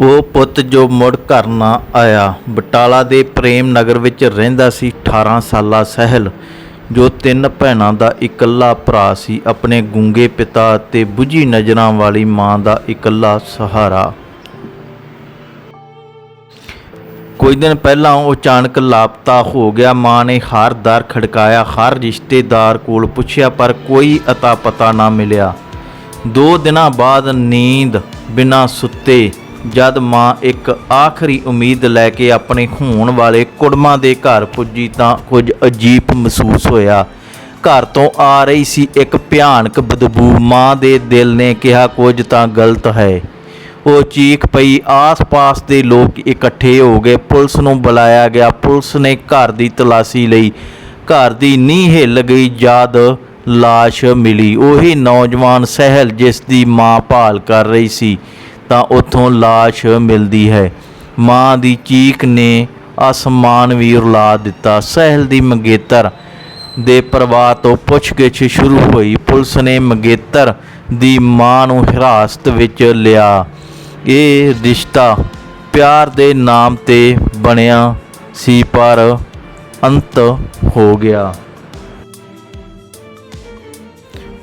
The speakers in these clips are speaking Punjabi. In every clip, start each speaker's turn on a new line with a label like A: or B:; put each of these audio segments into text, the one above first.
A: ਉਹ ਪੁੱਤ ਜੋ ਮੁੜ ਘਰ ਨਾ ਆਇਆ, ਬਟਾਲਾ ਦੇ ਪ੍ਰੇਮ ਨਗਰ ਵਿੱਚ ਰਹਿੰਦਾ ਸੀ 18 ਸਾਲਾ ਸਹਿਲ, ਜੋ ਤਿੰਨ ਭੈਣਾਂ ਦਾ ਇਕੱਲਾ ਭਰਾ ਸੀ, ਆਪਣੇ ਗੂੰਗੇ ਪਿਤਾ ਅਤੇ ਬੁਝੀ ਨਜ਼ਰਾਂ ਵਾਲੀ ਮਾਂ ਦਾ ਇਕੱਲਾ ਸਹਾਰਾ। ਕੁਝ ਦਿਨ ਪਹਿਲਾਂ ਉਹ ਅਚਾਨਕ ਲਾਪਤਾ ਹੋ ਗਿਆ, ਮਾਂ ਨੇ ਹਰ ਦਰ ਖੜਕਾਇਆ, ਹਰ ਰਿਸ਼ਤੇਦਾਰ ਕੋਲ ਪੁੱਛਿਆ, ਪਰ ਕੋਈ ਅਤਾ ਪਤਾ ਨਾ ਮਿਲਿਆ। ਦੋ ਦਿਨਾਂ ਬਾਅਦ ਨੀਂਦ ਬਿਨਾਂ ਸੁੱਤੇ ਜਦ ਮਾਂ ਇੱਕ ਆਖਰੀ ਉਮੀਦ ਲੈ ਕੇ ਆਪਣੇ ਹੋਣ ਵਾਲੇ ਕੁੜਮਾਂ ਦੇ ਘਰ ਪੁੱਜੀ ਤਾਂ ਕੁਝ ਅਜੀਬ ਮਹਿਸੂਸ ਹੋਇਆ। ਘਰ ਤੋਂ ਆ ਰਹੀ ਸੀ ਇੱਕ ਭਿਆਨਕ ਬਦਬੂ। ਮਾਂ ਦੇ ਦਿਲ ਨੇ ਕਿਹਾ, ਕੁਝ ਤਾਂ ਗਲਤ ਹੈ। ਉਹ ਚੀਖ ਪਈ। ਆਸ-ਪਾਸ ਦੇ ਲੋਕ ਇਕੱਠੇ ਹੋ ਗਏ। ਪੁਲਿਸ ਨੂੰ ਬੁਲਾਇਆ ਗਿਆ। ਪੁਲਿਸ ਨੇ ਘਰ ਦੀ ਤਲਾਸ਼ੀ ਲਈ। ਘਰ ਦੀ ਨੀਂਹ ਹਿੱਲ ਗਈ। ਜਦ ਲਾਸ਼ ਮਿਲੀ। ਉਹੀ ਨੌਜਵਾਨ ਸਹਿਲ ਜਿਸ ਦੀ ਮਾਂ ਭਾਲ ਕਰ ਰਹੀ ਸੀ। ਤਾਂ ਉੱਥੋਂ ਲਾਸ਼ ਮਿਲਦੀ ਹੈ। ਮਾਂ ਦੀ ਚੀਖ ਨੇ ਅਸਮਾਨ ਵੀ ਰੁਲਾ ਦਿੱਤਾ। ਸਹਿਲ ਦੀ ਮੰਗੇਤਰ ਦੇ ਪਰਿਵਾਰ ਤੋਂ ਪੁੱਛਗਿੱਛ ਸ਼ੁਰੂ ਹੋਈ। ਪੁਲਿਸ ਨੇ ਮੰਗੇਤਰ ਦੀ ਮਾਂ ਨੂੰ ਹਿਰਾਸਤ ਵਿੱਚ ਲਿਆ। ਇਹ ਰਿਸ਼ਤਾ ਪਿਆਰ ਦੇ ਨਾਮ ਤੇ ਬਣਿਆ ਸੀ, ਪਰ ਅੰਤ ਹੋ ਗਿਆ।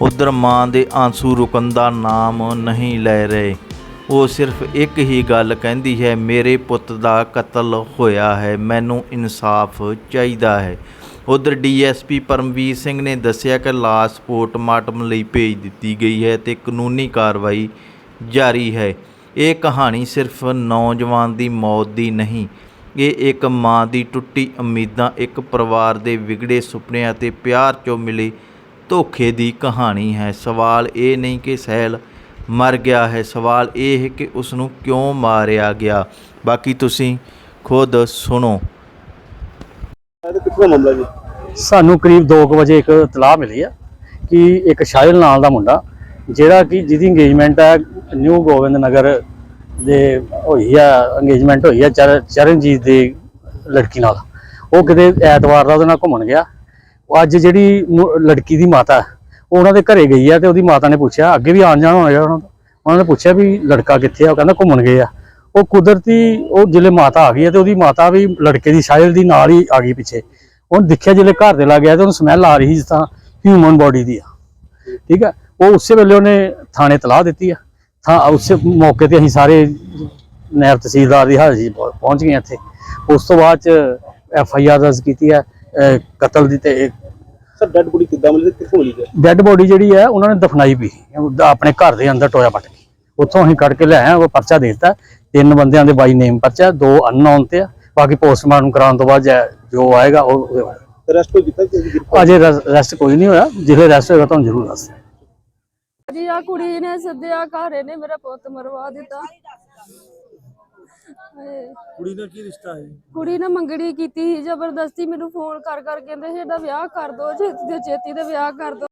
A: ਉਧਰ ਮਾਂ ਦੇ ਆਂਸੂ ਰੁਕਣ ਦਾ ਨਾਮ ਨਹੀਂ ਲੈ ਰਹੇ। ਉਹ ਸਿਰਫ ਇੱਕ ਹੀ ਗੱਲ ਕਹਿੰਦੀ ਹੈ, ਮੇਰੇ ਪੁੱਤ ਦਾ ਕਤਲ ਹੋਇਆ ਹੈ, ਮੈਨੂੰ ਇਨਸਾਫ ਚਾਹੀਦਾ ਹੈ। ਉਧਰ ਡੀਐਸਪੀ ਪਰਮਵੀਰ ਸਿੰਘ ਨੇ ਦੱਸਿਆ ਕਿ ਲਾਸ਼ ਪੋਸਟਮਾਰਟਮ ਲਈ ਭੇਜ ਦਿੱਤੀ ਗਈ ਹੈ ਤੇ ਕਾਨੂੰਨੀ ਕਾਰਵਾਈ ਜਾਰੀ ਹੈ। ਇਹ ਕਹਾਣੀ ਸਿਰਫ ਨੌਜਵਾਨ ਦੀ ਮੌਤ ਦੀ ਨਹੀਂ, ਇਹ ਇੱਕ ਮਾਂ ਦੀ ਟੁੱਟੀ ਉਮੀਦਾਂ, ਇੱਕ ਪਰਿਵਾਰ ਦੇ ਵਿਗੜੇ ਸੁਪਨਿਆਂ ਅਤੇ ਪਿਆਰ ਚੋਂ ਮਿਲੇ ਧੋਖੇ ਦੀ ਕਹਾਣੀ ਹੈ। ਸਵਾਲ ਇਹ ਨਹੀਂ ਕਿ ਸਹਿਲ ਮਰ ਗਿਆ ਹੈ। ਸਵਾਲ ਇਹ ਹੈ ਕਿ ਉਸ ਨੂੰ ਕਿਉਂ ਮਾਰਿਆ ਗਿਆ? ਬਾਕੀ ਤੁਸੀਂ ਖੁਦ ਸੁਣੋ।
B: ਇਹ ਕਿੱਥੋਂ ਮਾਮਲਾ ਜੀ
C: ਸਾਨੂੰ ਕਰੀਬ 2 ਵਜੇ ਇੱਕ ਤਲਾਹ ਮਿਲੀ ਆ ਕਿ ਇੱਕ ਸ਼ਾਇਲ ਨਾਲ ਦਾ ਮੁੰਡਾ ਜਿਹੜਾ ਕਿ ਜਿਹਦੀ ਇੰਗੇਜਮੈਂਟ ਹੈ ਨਿਊ ਗੋਬਿੰਦ ਨਗਰ ਦੇ ਹੋਈ ਆ ਇੰਗੇਜਮੈਂਟ ਹੋਈ ਆ ਚਰ- ਚਰਨਜੀਤ ਦੀ ਲੜਕੀ ਨਾਲ। ਉਹ ਕਿਤੇ ਐਤਵਾਰ ਦਾ ਉਹਦੇ ਨਾਲ ਘੁੰਮਣ ਗਿਆ। ਉਹ ਅੱਜ ਜਿਹੜੀ ਮੁ- ਲੜਕੀ ਦੀ ਮਾਤਾ ਹੈ, ਉਹ ਉਹਨਾਂ ਦੇ ਘਰੇ ਗਈ ਆ ਤੇ ਉਹਦੀ ਮਾਤਾ ਨੇ ਪੁੱਛਿਆ ਅੱਗੇ ਵੀ ਆਣ ਜਾਣ ਹੋਇਆ ਉਹਨਾਂ ਦਾ? ਉਹਨਾਂ ਨੇ ਪੁੱਛਿਆ ਵੀ ਲੜਕਾ ਕਿੱਥੇ ਆ, ਉਹ ਕਹਿੰਦਾ ਘੁੰਮਣ ਗਏ ਆ। ਉਹ ਕੁਦਰਤੀ ਉਹ ਜਿਹੜੇ ਮਾਤਾ ਆ ਗਈ ਹੈ ਤੇ ਉਹਦੀ ਮਾਤਾ ਵੀ ਲੜਕੇ ਦੀ ਸ਼ਾਇਲ ਦੀ ਨਾਲ ਹੀ ਆ ਗਈ ਪਿੱਛੇ। ਉਹਨੂੰ ਦੇਖਿਆ ਜਿਹੜੇ ਘਰ ਦੇ ਲੱਗ ਗਿਆ ਤੇ ਉਹਨੂੰ ਸਮੈਲ ਆ ਰਹੀ ਸੀ ਜਿਸ ਤਰ੍ਹਾਂ ਹਿਊਮਨ ਬੋਡੀ ਦੀ ਆ। ਠੀਕ ਹੈ ਉਹ ਉਸੇ ਵੇਲੇ ਉਹਨੇ ਥਾਣੇ ਤਲਾਹ ਦਿੱਤੀ ਆ। ਥਾਂ ਉਸੇ ਮੌਕੇ ਤੇ ਅਸੀਂ ਸਾਰੇ ਨਾਇਬ ਤਹਿਸੀਲਦਾਰ ਦੀ ਹਾਜ਼ਰੀ ਪਹੁੰਚ ਗਏ ਇੱਥੇ। ਉਸ ਤੋਂ ਬਾਅਦ ਚ ਐਫ ਆਈ ਆਰ ਦਰਜ ਕੀਤੀ ਹੈ ਕਤਲ ਦੀ ਤੇ
B: ਸਰ ਡੈਡ ਬੋਡੀ ਕਿੱਦਾਂ ਮਿਲੀ ਤੇ ਕਿੱਥੋਂ ਮਿਲੀ ਹੈ
C: ਡੈੱਡ ਬੋਡੀ ਜਿਹੜੀ ਹੈ ਉਹਨਾਂ ਨੇ ਦਫਨਾਈ ਵੀ ਉਹਦਾ ਆਪਣੇ ਘਰ ਦੇ ਅੰਦਰ ਟੋਇਆ ਪੱਟ ਕੇ। ਉੱਥੋਂ ਅਸੀਂ ਕੱਢ ਕੇ ਲਿਆਏ ਆ ਉਹ ਪਰਚਾ ਦੇ ਦਿੱਤਾ। ਤਿੰਨ ਬੰਦਿਆਂ ਦੇ ਬਾਈ ਨੇਮ ਪਰਚਾ ਦੋ ਅਨਨੋਨ ਤੇ ਆ। ਬਾਕੀ ਪੋਸਟਮਾਰਟਮ ਕਰਾਉਣ ਤੋਂ ਬਾਅਦ ਜੈ- ਆਏਗਾ ਉਹ
B: ਰੈਸਟ ਕੋਈ ਕੀਤਾ ਕਿ
C: ਅਜੇ ਰੈਸਟ ਕੋਈ ਨਹੀਂ ਹੋਇਆ। ਜਿਹੜੇ ਰੈਸਟ ਹੋਏਗਾ ਤੁਹਾਨੂੰ ਜ਼ਰੂਰ ਦੱਸ
D: ਜੀ ਆ ਕੁੜੀ ਨੇ ਸੱਦਿਆ ਘਰ ਨੇ ਮੇਰਾ ਪੁੱਤ ਮਰਵਾ ਦਿੱਤਾ। ਹਾਏ।
B: ਕੁੜੀ ਦਾ ਕੀ ਰਿਸ਼ਤਾ ਹੈ
D: ਕੁੜੀ ਨੇ ਮੰਗਣੀ ਕੀਤੀ ਸੀ, ਜ਼ਬਰਦਸਤੀ ਮੈਨੂੰ ਫੋਨ ਕਰ ਕਰ ਕਹਿੰਦੇ ਸੀ, ਇਹਦਾ ਵਿਆਹ ਕਰ ਦੋ ਛੇਤੀ ਦੇ ਛੇਤੀ ਦੇ ਵਿਆਹ ਕਰ ਦੋ